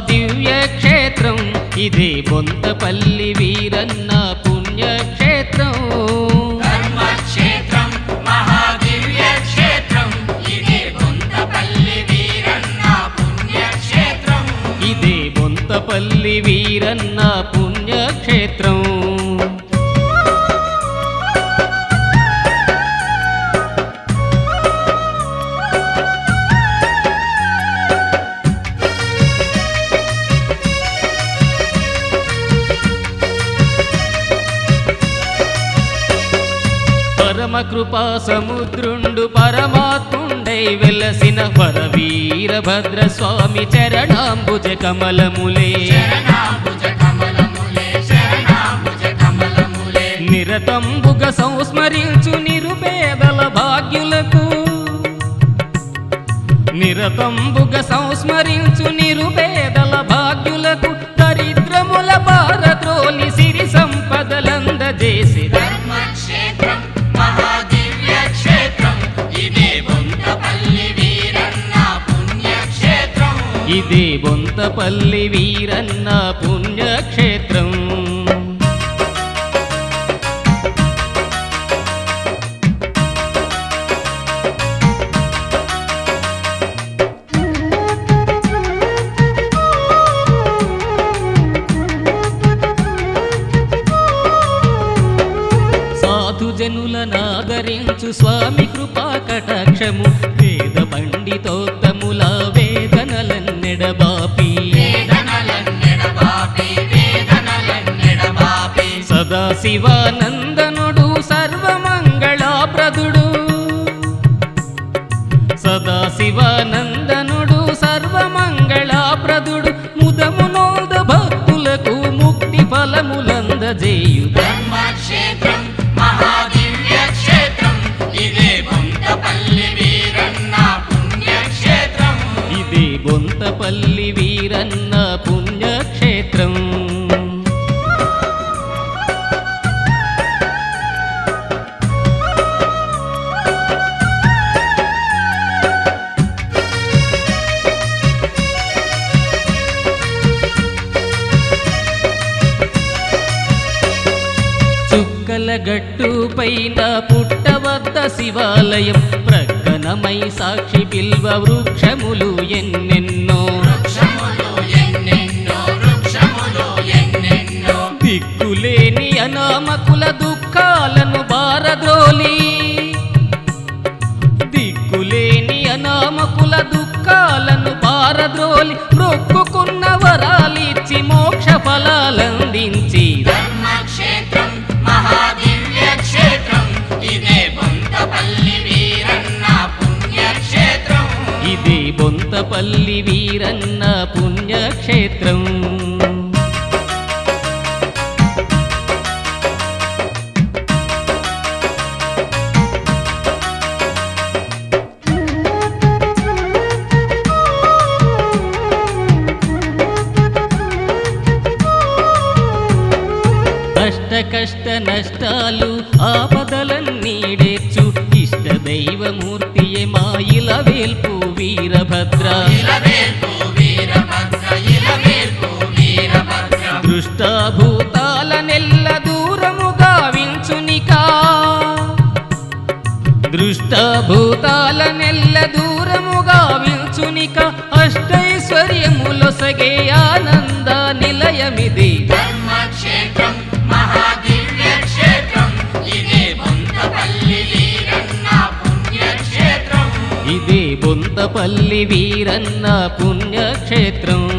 దివ్య క్షేత్రం ఇదే బొంతపల్లి వీరన్న పుణ్యక్షేత్రం. పరమ కృపా సముద్రుండు పరమాత్ముండై వెలసిన పరవీరభద్ర స్వామి చరణాంబుజ కమలములే. నిరతంబుగ సంస్మరించు నిరుపేదల భాగ్యులకు. నిరతంబుగ సంస్మరించు నిరుపేదల భాగ్యులకు ఇదే బొంతపల్లి వీరన్న పుణ్యక్షేత్రం. సాధుజనులనాదరించు స్వామి కృపా కటాక్షము వేద పండితోత్తముల శివానందనుడు సర్వమంగళాప్రదుడు. సదా శివానందనుడు సర్వమంగళాప్రదుడు. ముదమునోద భక్తులకు ముక్తి ఫలములందజేయు ధర్మక్షేత్రం మహాదివ్య క్షేత్రం ఇదే బొంతపల్లి వీరన్న పుణ్యక్షేత్రం. ఇది బొంతపల్లి వీరన్న పుణ్యక్షేత్రం పైన పుట్టవద్ద శివాలయం ప్రక్కనమై సాక్షి బిల్వ వృక్షములు ఎన్ని కొంతపల్లి వీరన్న పుణ్యక్షేత్రం. కష్ట కష్ట నష్టాలు ఆపదలన్నీడే దైవమూర్తియే మాయిల వేల్పు వీరభద్ర ఇలవేల్పు వీరభద్ర ఇలవేల్పు వీరభద్ర దృష్టాభూతాల నెల్ల దూరముగా వించునికా దృష్టాభూతాల నెల్ల దూరముగా వించునిక అష్టైశ్వర్యములొసగే ఆనంద నిలయమిది బొంతపల్లి వీరన్న పుణ్యక్షేత్రం.